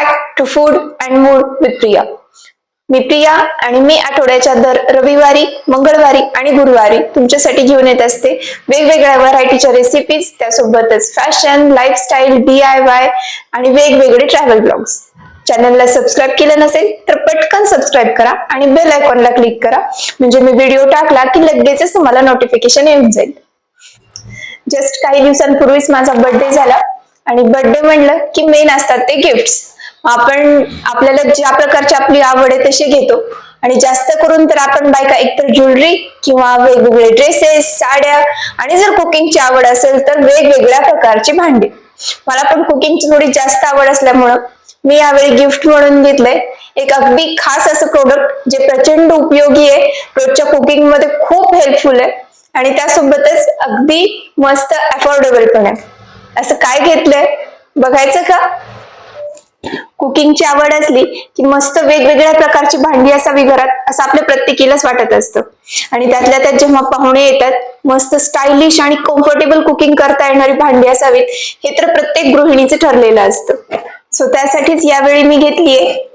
Back to food and mood with Priya मी प्रिया आणि मी आठवड्याच्या दर रविवारी मंगळवारी आणि गुरुवारी तुमच्यासाठी घेऊन येत असते वेगवेगळ्या व्हरायटीच्या रेसिपीज त्यासोबतच fashion lifestyle D I Y आणि वेगवेगळे ट्रॅव्हल ब्लॉग्स चॅनलला सबस्क्राईब केलं नसेल तर पटकन सबस्क्राईब करा आणि बेल आयकॉनला क्लिक करा. म्हणजे मी व्हिडिओ टाकला की लगेचच तुम्हाला नोटिफिकेशन येऊन जाईल. जस्ट काही दिवसांपूर्वीच माझा बर्थडे झाला आणि बर्थडे म्हणलं की मेन असतात ते गिफ्ट्स आपण आपल्याला ज्या प्रकारची आपली आवड आहे तशी घेतो. आणि जास्त करून तर आपण बायका एकतर ज्वेलरी किंवा वेगवेगळे ड्रेसेस साड्या आणि जर कुकिंगची आवड असेल तर वेगवेगळ्या प्रकारची भांडी. मला पण कुकिंगची थोडी जास्त आवड असल्यामुळं मी यावेळी गिफ्ट म्हणून घेतलंय. एक अगदी खास असं प्रोडक्ट जे प्रचंड उपयोगी आहे. रोजच्या कुकिंगमध्ये खूप हेल्पफुल आहे. आणि त्यासोबतच अगदी मस्त अफोर्डेबल पण आहे. असं काय घेतलंय? बघायचं का? कुकिंगची आवड असली की मस्त वेगवेगळ्या प्रकारची भांडी असावी घरात असं आपल्या प्रत्येकीलाच वाटत असतं. आणि त्यातल्या त्यात जेव्हा पाहुणे येतात मस्त स्टायलिश आणि कम्फर्टेबल कुकिंग करता येणारी भांडी असावीत हे तर प्रत्येक गृहिणीचं ठरलेलं असतं. सो त्यासाठीच यावेळी मी घेतलीये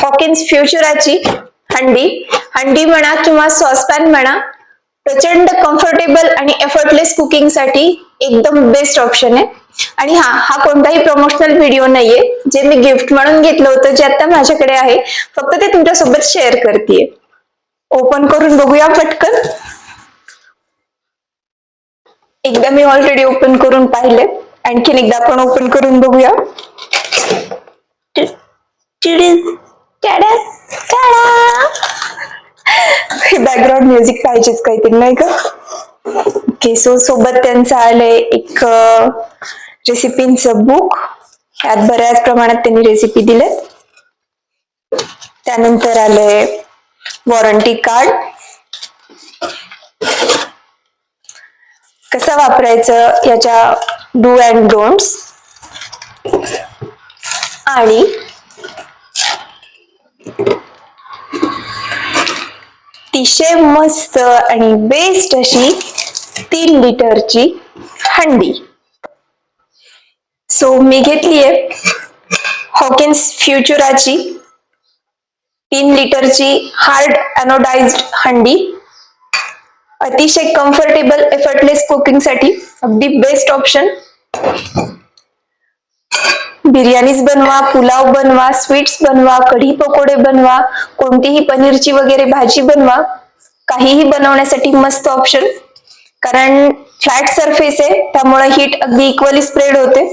हॉकिन्स फ्युचराची हंडी. हंडी म्हणा किंवा सॉसपॅन म्हणा प्रचंड कम्फर्टेबल आणि एफर्टलेस कुकिंगसाठी एकदम बेस्ट ऑप्शन आहे. आणि हा हा कोणताही प्रमोशनल व्हिडिओ नाहीये. जे मी गिफ्ट म्हणून घेतलं होतं जे आता माझ्याकडे आहे फक्त ते तुमच्यासोबत शेअर करते ओपन करून बघूया पटकन. एकदा मी ऑलरेडी ओपन करून पाहिले. आणखीन एकदा आपण ओपन करून बघूया. बॅकग्राऊंड म्युझिक पाहिजेच काहीतरी नाही का? ओके सो सोबत त्यांचं आलंय एक रेसिपींचं बुक यात बऱ्याच प्रमाणात त्यांनी रेसिपी दिलेत. त्यानंतर आलंय वॉरंटी कार्ड कसं वापरायचं याच्या डू अँड डोंट्स आणि अतिशय मस्त आणि बेस्ट अशी तीन लिटरची हंडी. सो मी घेतलीये हॉकिन्स फ्युचराची तीन लिटरची हार्ड अनोडाइज्ड हंडी. अतिशय कम्फर्टेबल एफर्टलेस कुकिंगसाठी अगदी बेस्ट ऑप्शन बिर्याणीज बनवा पुलाव बनवा स्वीट्स बनवा कढी पकोडे बनवा कोणतीही पनीरची वगैरे भाजी बनवा. काहीही बनवण्यासाठी मस्त ऑप्शन कारण फ्लॅट सरफेस आहे त्यामुळे हीट अगदी इक्वली स्प्रेड होते.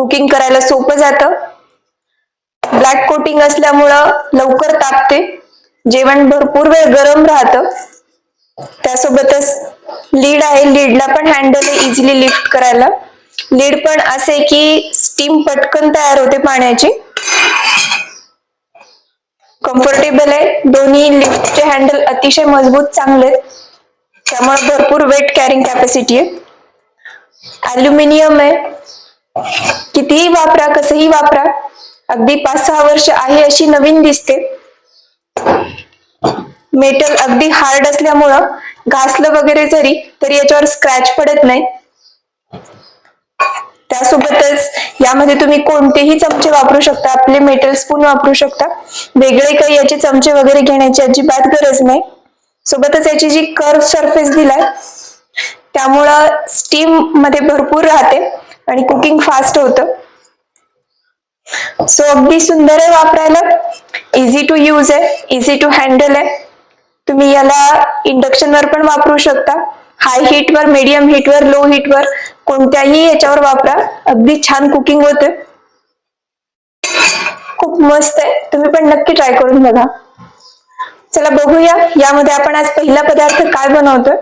कुकिंग करायला सोपं जातं. ब्लॅक कोटिंग असल्यामुळं लवकर तापते. जेवण भरपूर वेळ गरम राहतं. त्यासोबतच लीड आहे. लीडला पण हँडल आहे इझिली लिफ्ट करायला. लीड पण असे की स्टीम पटकन तयार होते पाण्याची. कम्फर्टेबल आहे. दोन्ही लिफ्टचे हँडल अतिशय मजबूत चांगले आहेत. त्यामुळे भरपूर वेट कॅरिंग कॅपॅसिटी आहे. ॲल्युमिनियम आहे. कितीही वापरा कसंही वापरा अगदी पाच सहा वर्ष आहे अशी नवीन दिसते. मेटल अगदी हार्ड असल्यामुळं घासलं वगैरे जरी तरी याच्यावर स्क्रॅच पडत नाही. त्यासोबतच यामध्ये तुम्ही कोणतेही चमचे वापरू शकता आपले मेटल स्पून वापरू शकता. वेगळे काही याचे चमचे वगैरे घेण्याची अजिबात गरज नाही. सोबतच याची जी कर्व सरफेस दिलाय त्यामुळं स्टीममध्ये भरपूर राहते. आणि कुकिंग फास्ट होतं. सो अगदी सुंदर आहे वापरायला. इझी टू यूज आहे इझी टू हँडल आहे. तुम्ही याला इंडक्शन वर पण वापरू शकता. हाय हीट वर मीडियम हीट वर लो हीट वर कोणत्याही याच्यावर वापरा. अगदी छान कुकिंग होते. खूप मस्त आहे. तुम्ही पण नक्की ट्राय करून बघा. चला बघूया. यामध्ये आपण आज पहिला पदार्थ काय बनवतोय?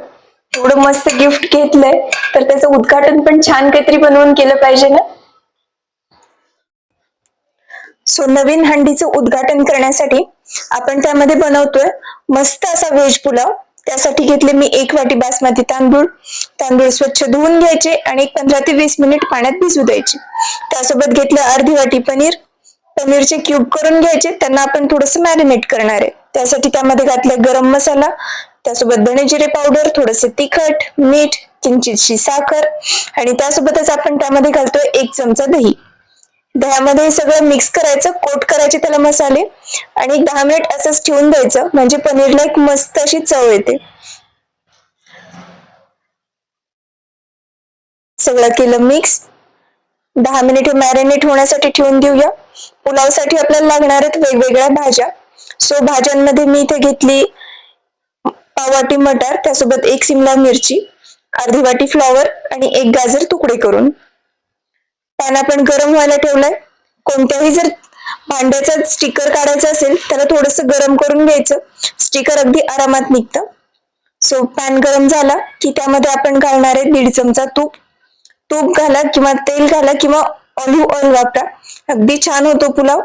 एवढं मस्त गिफ्ट घेतलंय. तर त्याचं उद्घाटन पण छान काहीतरी बनवून केलं पाहिजे ना? सो नवीन हंडीचं उद्घाटन करण्यासाठी आपण त्यामध्ये बनवतोय मस्त असा व्हेज पुलाव. त्यासाठी घेतले मी एक वाटी बासमती तांदूळ. तांदूळ स्वच्छ धुवून घ्यायचे आणि एक पंधरा ते वीस मिनिट पाण्यात भिजू द्यायचे. त्यासोबत घेतलं अर्धी वाटी पनीर. पनीरचे क्यूब करून घ्यायचे. त्यांना आपण थोडस मॅरिनेट करणार आहे. त्यासाठी त्यामध्ये घातलं गरम मसाला. त्यासोबत धणे जिरे पावडर थोडस तिखट मीठ किंचितशी साखर आणि त्यासोबतच आपण त्यामध्ये घालतोय एक चमचा दही. दह्यामध्ये हे सगळं मिक्स करायचं कोट करायचे त्याला मसाले आणि एक दहा मिनिट असंच ठेवून द्यायचं म्हणजे पनीरला एक मस्त अशी चव येते. सगळं केलं मिक्स दहा मिनिट मॅरिनेट होण्यासाठी ठेवून देऊया. पुलावसाठी आपल्याला लागणार आहेत वेगवेगळ्या भाज्या. सो भाज्यांमध्ये मी इथे घेतली पाववाटी मटार त्यासोबत एक सिमला मिरची अर्धी वाटी फ्लॉवर आणि एक गाजर तुकडे करून. पॅन आपण गरम व्हायला ठेवलाय. कोणत्याही जर भांड्याचा स्टिकर काढायचा असेल त्याला थोडस गरम करून घ्यायचं. स्टिकर अगदी आरामात निघतं. सो पॅन गरम झाला की त्यामध्ये आपण घालणार आहे दीड चमचा तूप. तूप घाला किंवा तेल घाला किंवा ऑलिव्ह ऑइल वापरा. अगदी छान होतो पुलाव.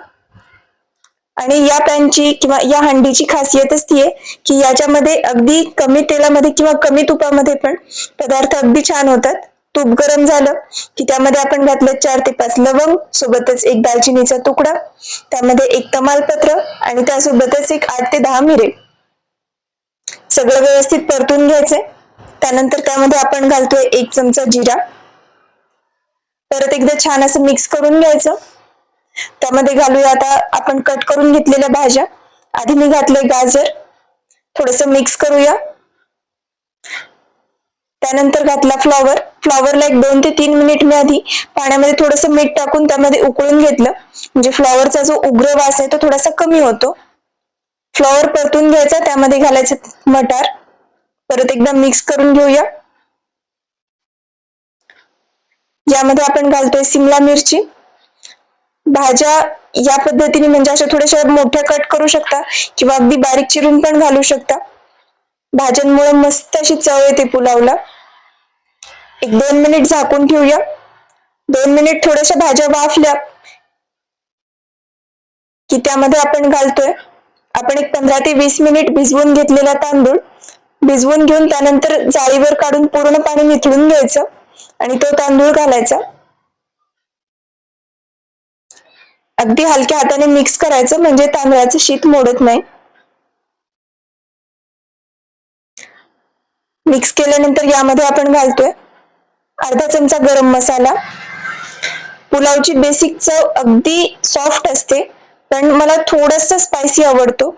आणि या पॅनची किंवा या हंडीची खासियतच ती आहे की याच्यामध्ये अगदी कमी तेलामध्ये किंवा कमी तुपामध्ये पण पदार्थ अगदी छान होतात. तूप गरम झालं की त्यामध्ये आपण घातलं चार ते पाच लवंग सोबतच एक दालचिनीचा तुकडा त्यामध्ये एक तमालपत्र आणि त्यासोबतच एक आठ ते दहा मिरे. सगळं व्यवस्थित परतून घ्यायचंय. त्यानंतर त्यामध्ये आपण घालतोय एक चमचा जिरा. परत एकदा छान असं मिक्स करून घ्यायचं. त्यामध्ये घालूया आता आपण कट करून घेतलेल्या भाज्या. आधी मी घातले गाजर. थोडस मिक्स करूया. त्यानंतर घातला फ्लॉवर फ्लॉवरला एक दोन ते तीन मिनिट मी आधी पाण्यामध्ये थोडस मीठ टाकून त्यामध्ये उकळून घेतलं. म्हणजे फ्लॉवरचा जो उग्र वास आहे तो थोडासा कमी होतो. फ्लॉवर परतून घ्यायचा त्यामध्ये घालायचं मटार. परत एकदा मिक्स करून घेऊया. यामध्ये आपण घालतोय सिमला मिरची. भाज्या या पद्धतीने म्हणजे अशा थोड्याशा मोठ्या कट करू शकता किंवा अगदी बारीक चिरून पण घालू शकता. भाज्यांमुळे मस्त अशी चव येते पुलावला. एक दोन मिनिट झाकून ठेवूया. दोन मिनिट थोड्याशा भाज्या वाफल्या की त्यामध्ये आपण घालतोय. आपण एक पंधरा ते वीस मिनिट भिजवून घेतलेला तांदूळ. भिजवून घेऊन त्यानंतर जाळीवर काढून पूर्ण पाणी निथळून घ्यायचं आणि तो तांदूळ घालायचा. अगदी हलक्या हाताने मिक्स करायचं म्हणजे तांदळाचं शीत मोडत नाही. मिक्स केल्यानंतर यामध्ये आपण घालतोय अर्धा चमचा गरम मसाला. पुलावची बेसिक चव अगदी सॉफ्ट असते पण मला थोडस स्पायसी आवडतो.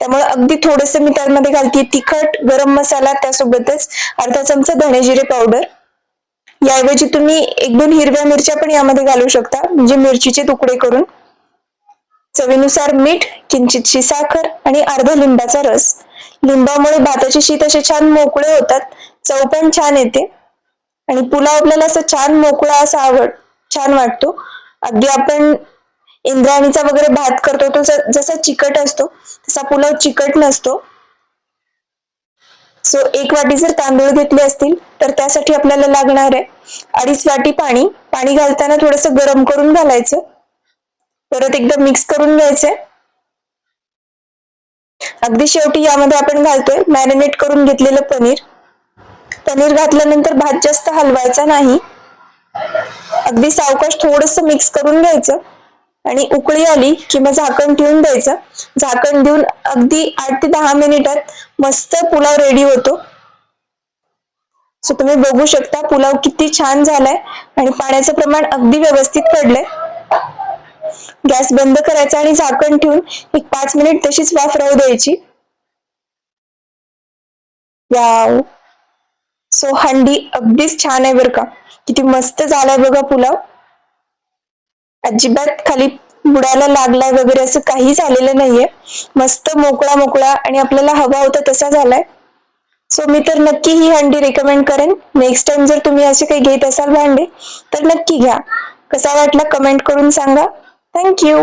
त्यामुळे अगदी थोडस मी त्यामध्ये घालते. तिखट गरम मसाला त्यासोबतच अर्धा चमचा धणे जिरे पावडर याऐवजी तुम्ही एक दोन हिरव्या मिरच्या पण यामध्ये घालू शकता म्हणजे मिरचीचे तुकडे करून. चवीनुसार मीठ किंचितशी साखर आणि अर्धा लिंबाचा रस. लिंबामुळे भाताचे शीत असे छान मोकळे होतात चव पण छान येते. आणि पुलाव आपल्याला असा छान मोकळा असा आवड छान वाटतो. अगदी आपण इंद्राणीचा वगैरे भात करतो तो जसा चिकट असतो तसा पुलाव चिकट नसतो. सो एक वाटी जर तांदूळ घेतले असतील तर त्यासाठी आपल्याला लागणार आहे अडीच वाटी पाणी. पाणी घालताना थोडस गरम करून घालायचं. परत एकदा मिक्स करून घ्यायचंय. अगदी शेवटी यामध्ये आपण घालतोय मॅरिनेट करून घेतलेलं पनीर. पनीर घातल्यानंतर भात जास्त हलवायचा नाही. अगदी सावकाश थोडस मिक्स करून घ्यायचं. आणि उकळी आली किंवा झाकण ठेवून द्यायचं. झाकण देऊन अगदी आठ ते दहा मिनिटात मस्त पुलाव रेडी होतो. सो तुम्ही बघू शकता पुलाव किती छान झालाय आणि पाण्याचं प्रमाण अगदी व्यवस्थित पडलंय. गॅस बंद करायचा आणि झाकण ठेवून एक पाच मिनिट तशीच वाफ राहू द्यायची. वाव! सो हंडी अगदीच छान आहे बरं का. किती मस्त झालाय बघा पुलाव. अजिबात खाली बुडायला लागलाय वगैरे असं काही झालेलं नाहीये. मस्त मोकळा मोकळा आणि आपल्याला हवा होता तसा झालाय. सो मी तर नक्की ही हंडी रेकमेंड करेन. नेक्स्ट टाइम जर तुम्ही असे काही घेत असाल भांडे तर नक्की घ्या. कसा वाटला कमेंट करून सांगा. थँक्यू